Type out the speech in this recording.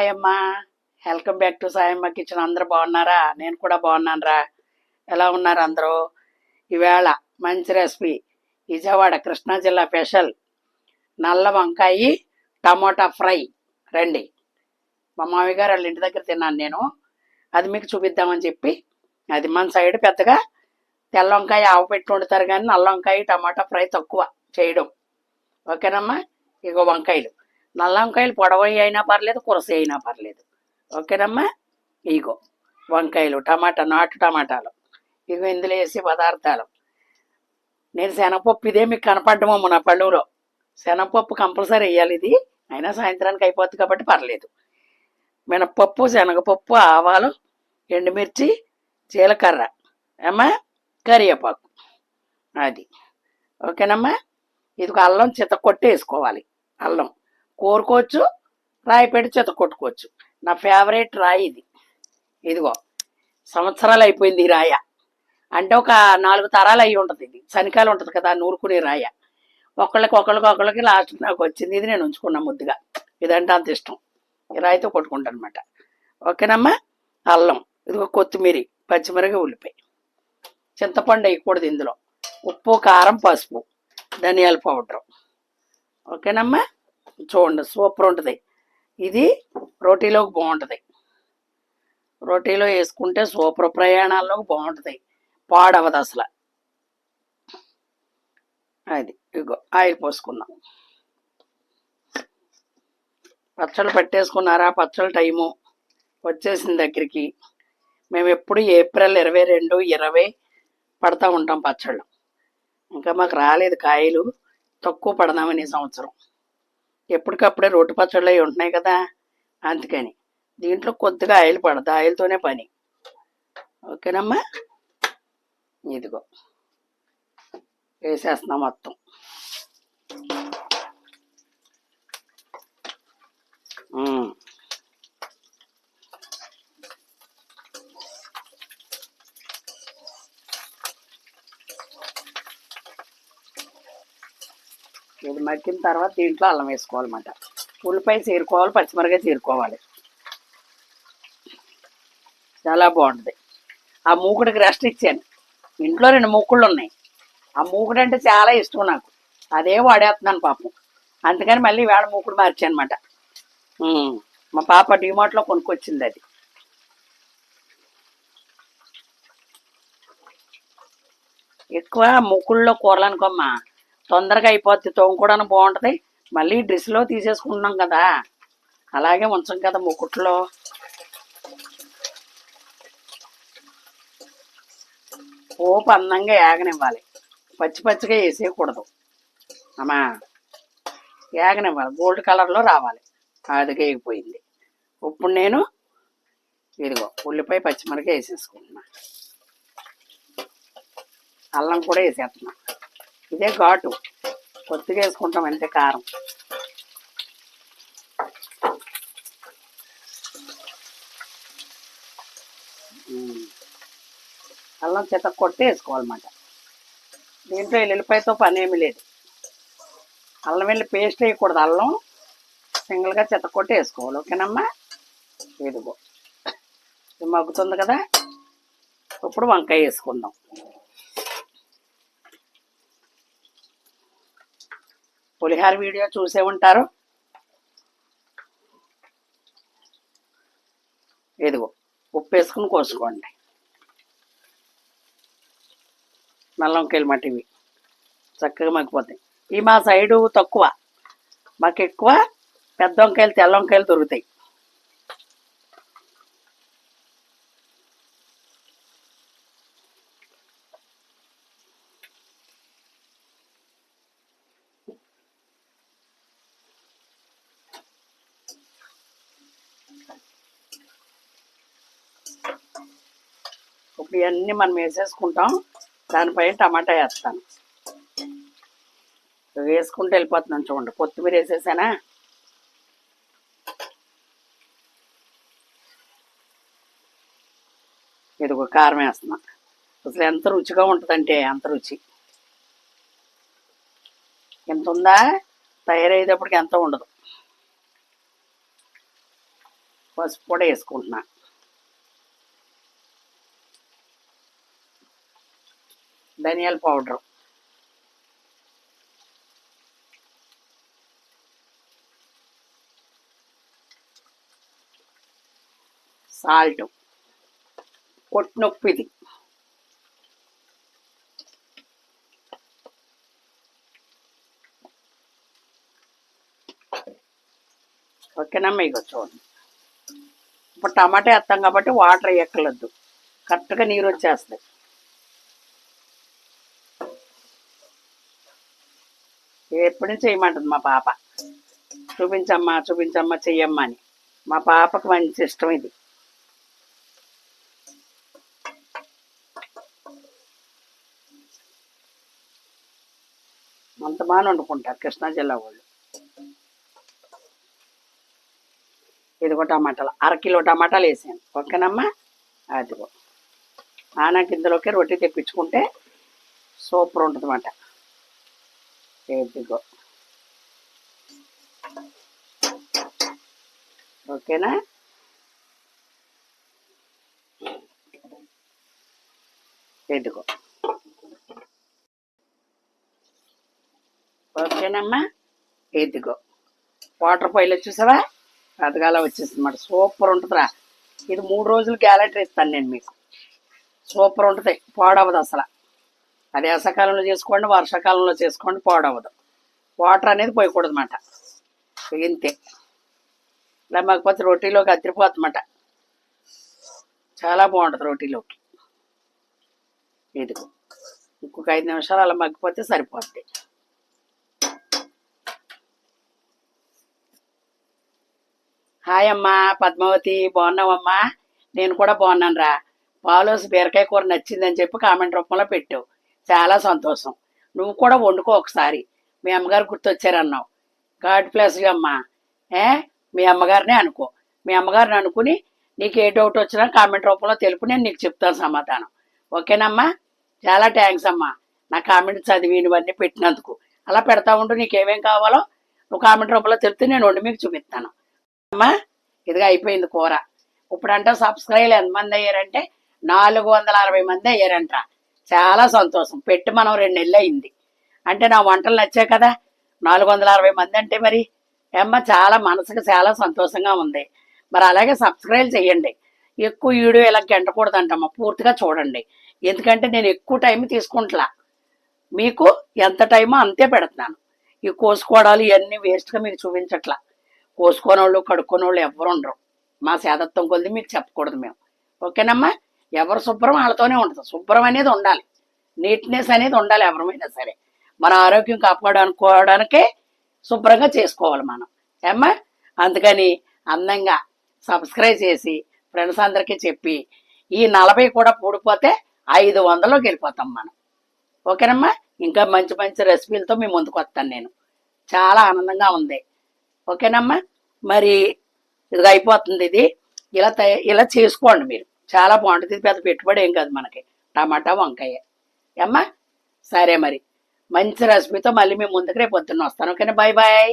Sayamma. Welcome back to Sayamma kitchen అందరూ బాగున్నారా? నేను కూడా బాగున్నాను రా ఎలా ఉన్నారు అందరూ? ఈవేళ మంచి రెసిపీ విజయవాడ కృష్ణా జిల్లా స్పెషల్ నల్ల వంకాయ టమోటా ఫ్రై. రండి. మా మామయ్య గారు వాళ్ళ ఇంటి దగ్గర తిన్నాను నేను. అది మీకు చూపిద్దామని చెప్పి. అది మన సైడ్ పెద్దగా తెల్ల వంకాయ ఆవు పెట్టి వండుతారు కానీ నల్ల వంకాయ టమాటా ఫ్రై తక్కువ చేయడం. ఓకేనమ్మా? ఇగో వంకాయలు. నల్ల వంకాయలు పొడవయి అయినా పర్లేదు కురస అయినా పర్లేదు. ఓకేనమ్మా? ఇగో వంకాయలు టమాటా నాటు టమాటాలు. ఇవి ఇందులో వేసే పదార్థాలు. నేను శనగపప్పు ఇదే మీకు కనపడ్డమమ్మ నా పళ్ళులో. శనగపప్పు కంపల్సరీ వేయాలి ఇది. అయినా సాయంత్రానికి అయిపోద్ది కాబట్టి పర్లేదు. మినప్పప్పు శనగపప్పు ఆవాలు ఎండుమిర్చి జీలకర్ర. ఏమ్మా? కరివేపాకు. అది. ఓకేనమ్మా? ఇది ఒక అల్లం చిత వేసుకోవాలి అల్లం. కోరుకోవచ్చు రాయి పెట్టి చేత కొట్టుకోవచ్చు. నా ఫేవరెట్ రాయి ఇది. ఇదిగో సంవత్సరాలు అయిపోయింది ఈ రాయ. అంటే ఒక నాలుగు తరాలు అయి ఉంటుంది ఇది. చనికాయలు ఉంటుంది కదా నూరుకునే రాయ. ఒకళ్ళకి ఒకళ్ళకి ఒకళ్ళకి లాస్ట్ నాకు వచ్చింది ఇది నేను ఉంచుకున్నా ముద్దుగా. ఇదంటే అంత ఇష్టం. ఈ రాయితో కొట్టుకుంటాను అనమాట ఓకేనమ్మా? అల్లం. ఇదిగో కొత్తిమీర పచ్చిమిరగ ఉల్లిపాయ. చింతపండు వేయకూడదు ఇందులో. ఉప్పు కారం పసుపు. ధనియాల పౌడర్. ఓకేనమ్మా? చూడండి సూపర్ ఉంటుంది. ఇది రోటీలోకి బాగుంటుంది. రోటీలో వేసుకుంటే సూపర్ ప్రయాణాల్లోకి బాగుంటుంది. పాడవదు అసలు. అది ఇగో ఆయిల్ పోసుకుందాం. పచ్చళ్ళు పెట్టేసుకున్నారా? పచ్చళ్ళ టైము. వచ్చేసిన దగ్గరికి. మేము ఎప్పుడు ఏప్రిల్ ఇరవై రెండు ఇరవై పడతా ఉంటాం పచ్చళ్ళు. ఇంకా మాకు రాలేదు కాయలు. తక్కువ పడదామని సంవత్సరం. ఎప్పటికప్పుడే రోడ్డు పచ్చళ్ళు అవి ఉంటున్నాయి కదా. అందుకని దీంట్లో కొద్దిగా ఆయిల్ పడదు ఆయిల్తోనే పని. ఓకేనమ్మా? ఇదిగో. వేసేస్తున్నాం మొత్తం. ఉమ్. ఇది మగ్గిన తర్వాత దీంట్లో అల్లం వేసుకోవాలన్నమాట. ఉల్లిపాయ చేరుకోవాలి పచ్చిమిరకాయ చేరుకోవాలి. చాలా బాగుంటుంది. ఆ మూకుడికి రెస్ట్ ఇచ్చాను. ఇంట్లో రెండు మూకుళ్ళు ఉన్నాయి. ఆ మూకుడు అంటే చాలా ఇష్టం నాకు. అదే వాడేస్తున్నాను పాపం. అందుకని మళ్ళీ వేళ మూకుడు మార్చాను అనమాట మా పాప డిమార్ట్లో కొనుక్కొచ్చింది అది. ఎక్కువ మూకుళ్ళలో కూరలు అనుకోమ్మా. తొందరగా అయిపోద్ది తోముకోవడానికి బాగుంటుంది. మళ్ళీ డ్రెస్లో తీసేసుకుంటున్నాం కదా. అలాగే ఉంచం కదా ముక్కుట్లో. పోపు అందంగా ఏగనివ్వాలి. పచ్చి పచ్చిగా వేసేయకూడదు. అమ్మా ఏగనివ్వాలి. గోల్డ్ కలర్లో రావాలి. అదిగా ఎగిపోయింది ఇప్పుడు నేను ఇదిగో ఉల్లిపాయ పచ్చిమిరకాయ వేసేసుకుంటున్నా. అల్లం కూడా వేసేస్తున్నా. ఇదే ఘాటు. కొద్దిగా వేసుకుంటాం అంతే కారం. అల్లం చెత్త కొట్టి వేసుకోవాలన్నమాట. దీంట్లో ఎల్లిపాయతో పని ఏమి లేదు. అల్లం వెళ్ళి పేస్ట్ వేయకూడదు. అల్లం సింగిల్గా చెత్త కొట్టి వేసుకోవాలి. ఓకేనమ్మా? ఇదిగో. ఇది మగ్గుతుంది కదా? ఇప్పుడు వంకాయ వేసుకుందాం. పులిహార వీడియో చూసే ఉంటారు. ఇదిగో ఉప్పు వేసుకుని కోసుకోండి. నల్ల వంకాయలు మట్టివి చక్కగా మగ్గిపోతాయి. ఈ మా సైడు తక్కువ. మాకు ఎక్కువ పెద్ద వంకాయలు తెల్ల వంకాయలు దొరుకుతాయి. ఇప్పుడు ఇవన్నీ మనం వేసేసుకుంటాం. దానిపైన టమాటా వేస్తాను. వేసుకుంటూ వెళ్ళిపోతున్నాను చూడండి. కొత్తిమీర వేసేసానా? ఇదిగో కారం వేస్తున్నా. అసలు ఎంత రుచిగా ఉంటుందంటే అంత రుచి. ఎంత ఉందా? తయారయ్యేటప్పటికి ఎంత ఉండదు. పసుపు కూడా వేసుకుంటున్నా. ధనియాల పౌడర్. సాల్ట్. కొట్టినొప్పు ఇది. మీకు చూడండి. ఇప్పుడు టమాటా వేస్తాం కాబట్టి వాటర్ ఎక్కలొద్దు కరెక్ట్గా నీరు వచ్చేస్తాయి ఎప్పుడూ చేయమంటుంది మా పాప. చూపించమ్మా చూపించమ్మా చెయ్యమ్మా అని. మా పాపకు మంచి ఇష్టం ఇది. అంత బాగా వండుకుంటారు కృష్ణా జిల్లా వాళ్ళు. ఇదిగో టమాటాలు. అరకిలో టమాటాలు వేసాను. ఓకేనమ్మా అదిగో. ఆనాకి ఇందులోకి రొట్టె తెప్పించుకుంటే సూపర్ ఉంటుంది అన్నమాట ఇదిగో. ఓకేనా? ఇదిగో. ఓకేనమ్మా? ఇదిగో. వాటర్ ఫైల్ చూసావా? అదగాల వచ్చేసిందన్నమాట. సూపర్ ఉంటుందిరా. ఇది మూడు రోజులు గ్యాలెంటర్ ఇస్తాను నేను మీకు. సూపర్ ఉంటుంది. పాడవదు అసలు. అది వేసవకాలంలో చేసుకోండి వర్షాకాలంలో చేసుకోండి పాడవదు వాటర్ అనేది పోయకూడదు అన్నమాట ఇంతే. ఇలా మాకపోతే రొటీలోకి అదిరిపోతుందన్నమాట. చాలా బాగుంటుంది రోటీలోకి. ఇదిగో ఇంకొక ఐదు నిమిషాలు అలా మగ్గిపోతే సరిపోద్ది. హాయ్ అమ్మా పద్మావతి బాగున్నావమ్మా? నేను కూడా బాగున్నాను రా పాలోసి బీరకాయ కూర నచ్చిందని చెప్పి కామెంట్ రూపంలో పెట్టావు చాలా సంతోషం. నువ్వు కూడా వండుకో ఒకసారి. మీ అమ్మగారు గుర్తొచ్చారన్నావు. గాడ్ ప్లస్ అమ్మా. ఏ? మీ అమ్మగారినే అనుకో. మీ అమ్మగారిని అనుకుని నీకు ఏ డౌట్ వచ్చినా కామెంట్ రూపంలో తెలుపు నేను నీకు చెప్తాను సమాధానం. ఓకేనమ్మా? చాలా థ్యాంక్స్ అమ్మా. నా కామెంట్ చదివినవన్నీ పెట్టినందుకు. అలా పెడతా ఉండు నీకేమేం కావాలో నువ్వు కామెంట్ రూపంలో తెలిపితే నేను వండి మీకు చూపిస్తాను. అమ్మా ఇదిగా అయిపోయింది కూర. ఇప్పుడంటే సబ్స్క్రైబ్ ఎంతమంది అయ్యారంటే నాలుగు వందల అరవై మంది అయ్యారంట. చాలా సంతోషం. పెట్టి మనం రెండు నెలలు అయింది అంటే నా వంటలు నచ్చాయి కదా. నాలుగు వందల అరవై మంది అంటే మరి ఏమ్మ చాలా మనసుకు చాలా సంతోషంగా ఉంది. మరి అలాగే సబ్స్క్రైబ్ చేయండి ఎక్కువ వీడియో ఇలా గంటకూడదంటమ్మా. పూర్తిగా చూడండి. ఎందుకంటే నేను ఎక్కువ టైం తీసుకుంటలా. మీకు ఎంత టైమో అంతే పెడుతున్నాను. ఈ కోసుకోవడాలు ఇవన్నీ వేస్ట్గా మీకు చూపించట్లా. కోసుకోనోళ్ళు కడుక్కునోళ్ళు వాళ్ళు ఎవరు ఉండరు. మా సేదత్వం కొద్ది మీకు చెప్పకూడదు మేము. ఓకేనమ్మా? ఎవరు శుభ్రం వాళ్ళతోనే ఉంటుంది. శుభ్రం అనేది ఉండాలి. నీట్నెస్ అనేది ఉండాలి ఎవరమైనా సరే. మన ఆరోగ్యం కాపాడుకోవడానికే శుభ్రంగా చేసుకోవాలి మనం. ఏమ్మా? అందుకని అందంగా సబ్స్క్రైబ్ చేసి ఫ్రెండ్స్ అందరికీ చెప్పి ఈ నలభై కూడా పూడిపోతే ఐదు వందలోకి వెళ్ళిపోతాం మనం. ఓకేనమ్మా? ఇంకా మంచి మంచి రెసిపీలతో మీ ముందుకు వస్తాను నేను. చాలా ఆనందంగా ఉంది. ఓకేనమ్మా? మరి ఇది అయిపోతుంది ఇది. ఇలా తయ ఇలా చేసుకోండి మీరు. చాలా బాగుంటుంది. ఇది పెద్ద పెట్టుబడి ఏం కాదు మనకి. టమాటా వంకాయ. అమ్మా సరే మరి. మంచి రెసిపీతో మళ్ళీ మేము ముందుకు రేపు పొద్దున్న వస్తాను. ఓకేనా? Bye bye